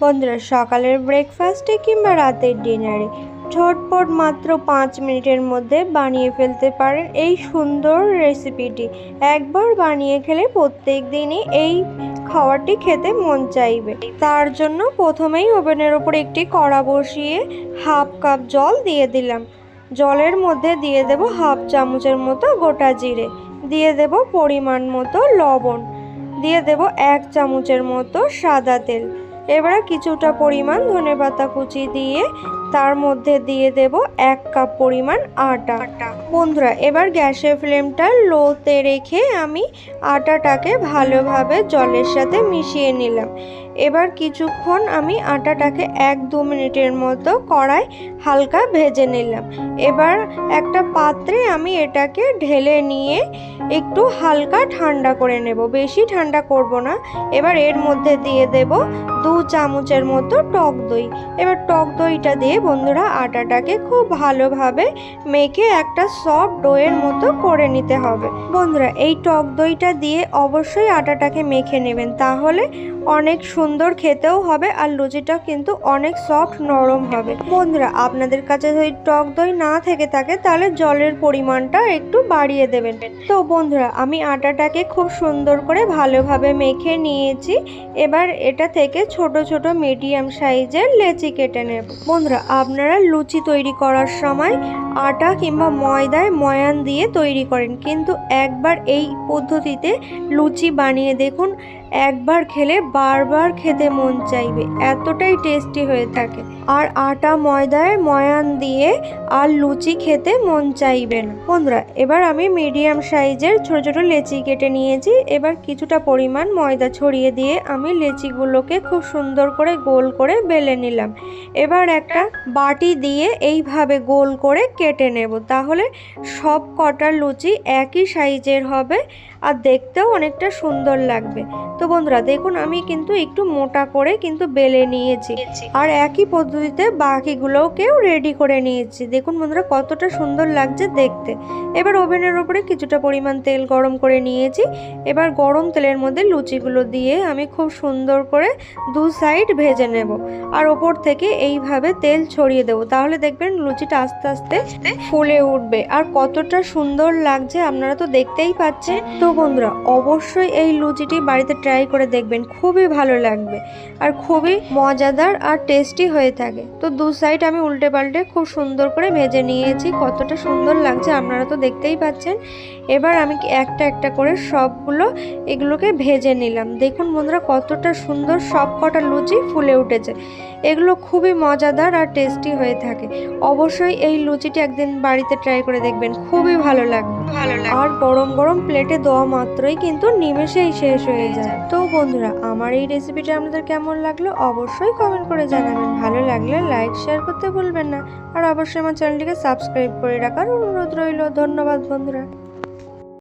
বন্ধুরা, সকালের ব্রেকফাস্টে কিংবা রাতের ডিনারে ঝটপট মাত্র পাঁচ মিনিটের মধ্যে বানিয়ে ফেলতে পারেন এই সুন্দর রেসিপিটি একবার বানিয়ে খেলে প্রত্যেক দিনই এই খাবারটি খেতে মন চাইবে। তার জন্য প্রথমেই ওভেনের ওপর একটি কড়া বসিয়ে হাফ কাপ জল দিয়ে দিলাম। জলের মধ্যে দিয়ে দেব হাফ চামচের মতো গোটা জিরে, দিয়ে দেব পরিমাণ মতো লবণ, দিয়ে দেব এক চামচের মতো সাদা তেল। এবারে কিছুটা পরিমাণ ধনে পাতা কুচি দিয়ে তার মধ্যে দিয়ে দেব এক কাপ পরিমাণ আটা। বন্ধুরা, এবার গ্যাসের ফ্লেমটা লোতে রেখে আমি আটাটাকে ভালোভাবে জলের সাথে মিশিয়ে নিলাম। এবার কিছুক্ষণ আমি আটাটাকে এক দু মিনিটের মতো কড়াই হালকা ভেজে নিলাম। এবার একটা পাত্রে আমি এটাকে ঢেলে নিয়ে একটু হালকা ঠান্ডা করে নেব। বেশি ঠান্ডা করব না। এবার এর মধ্যে দিয়ে দেব দু চামচের মতো টক দই। এবার টক দইটা দিয়ে বন্ধুরা, আটাটাকে খুব ভালোভাবে মেখে একটা সফট ডোয়ের মতো করে নিতে হবে। বন্ধুরা, এই টক দইটা দিয়ে অবশ্যই আটাটাকে মেখে নেবেন। তাহলে অনেক সুন্দর খেতেও হবে আর লুচিটা কিন্তু অনেক সফট নরম হবে। বন্ধুরা, আপনাদের কাছে যদি টক দই না থেকে থাকে, তাহলে জলের পরিমাণটা একটু বাড়িয়ে দেবেন। তো বন্ধুরা, আমি আটাটাকে খুব সুন্দর করে ভালোভাবে মেখে নিয়েছি। এবার এটা থেকে ছোট ছোট মিডিয়াম সাইজের লেচি কেটে নেব। বন্ধুরা, আপনারা লুচি তৈরি করার সময় আটা কিংবা ময়দায় ময়ান দিয়ে তৈরি করেন। কিন্তু একবার এই পদ্ধতিতে লুচি বানিয়ে দেখুন একবার খেলে বারবার খেতে মন চাইবে, এতটাই টেস্টি হয়ে থাকে। আর আটা ময়দায় ময়ান দিয়ে আর লুচি খেতে মন চাইবে না। বন্ধুরা, এবার আমি মিডিয়াম সাইজের ছোট ছোট লেচি কেটে নিয়েছি। এবার কিছুটা পরিমাণ ময়দা ছড়িয়ে দিয়ে আমি লেচিগুলোকে খুব সুন্দর করে গোল করে বেলে নিলাম। এবার একটা বাটি দিয়ে এইভাবে গোল করে কেটে নেব। তাহলে সব কটা লুচি একই সাইজের হবে। আর দেখতেও অনেকটা সুন্দর লাগবে। তো বন্ধুরা, দেখুন, আমি কিন্তু একটু মোটা করে কিন্তু বেলে নিয়েছি। আর একই পদ্ধতিতে বাকিগুলোকেও রেডি করে নিয়েছি। দেখুন বন্ধুরা, কতটা সুন্দর লাগছে দেখতে। এবার ওভেনের ওপরে কিছুটা পরিমাণ তেল গরম করে নিয়েছি। এবার গরম তেলের মধ্যে লুচিগুলো দিয়ে আমি খুব সুন্দর করে দু সাইড ভেজে নেব। আর ওপর থেকে এইভাবে তেল ছড়িয়ে দেবো। তাহলে দেখবেন লুচিটা আস্তে আস্তে ফুলে উঠবে। আর কতটা সুন্দর লাগছে আপনারা তো দেখতেই পাচ্ছেন। তো বন্ধুরা অবশ্যই এই লুচিটি বাড়িতে ট্রাই করে দেখবেন খুবই ভালো লাগবে আর খুবই মজাদার আর টেস্টি হয়ে থাকে। তো দু সাইড আমি উল্টে পাল্টে খুব সুন্দর করে ভেজে নিয়েছি কতটা সুন্দর লাগছে আপনারা তো দেখতেই পাচ্ছেন। এবার আমি একটা একটা করে সবগুলো এগুলোকে ভেজে নিলাম। দেখুন বন্ধুরা কতটা সুন্দর সব কটা লুচি ফুলে উঠেছে। এগুলো খুবই মজাদার আর টেস্টি হয়ে থাকে। অবশ্যই এই লুচিটি একদিন বাড়িতে ট্রাই করে দেখবেন খুবই ভালো লাগবে। ভালো লাগে আর গরম গরম প্লেটে দেওয়া মাত্রই কিন্তু নিমেষেই শেষ হয়ে যায়। তো বন্ধুরা, আমার এই রেসিপিটা আপনাদের কেমন লাগল অবশ্যই কমেন্ট করে জানাবেন। ভালো লাগলে লাইক শেয়ার করতে ভুলবেন না। আর অবশ্যই আমার চ্যানেলটিকে সাবস্ক্রাইব করে রাখার অনুরোধ রইল। ধন্যবাদ বন্ধুরা।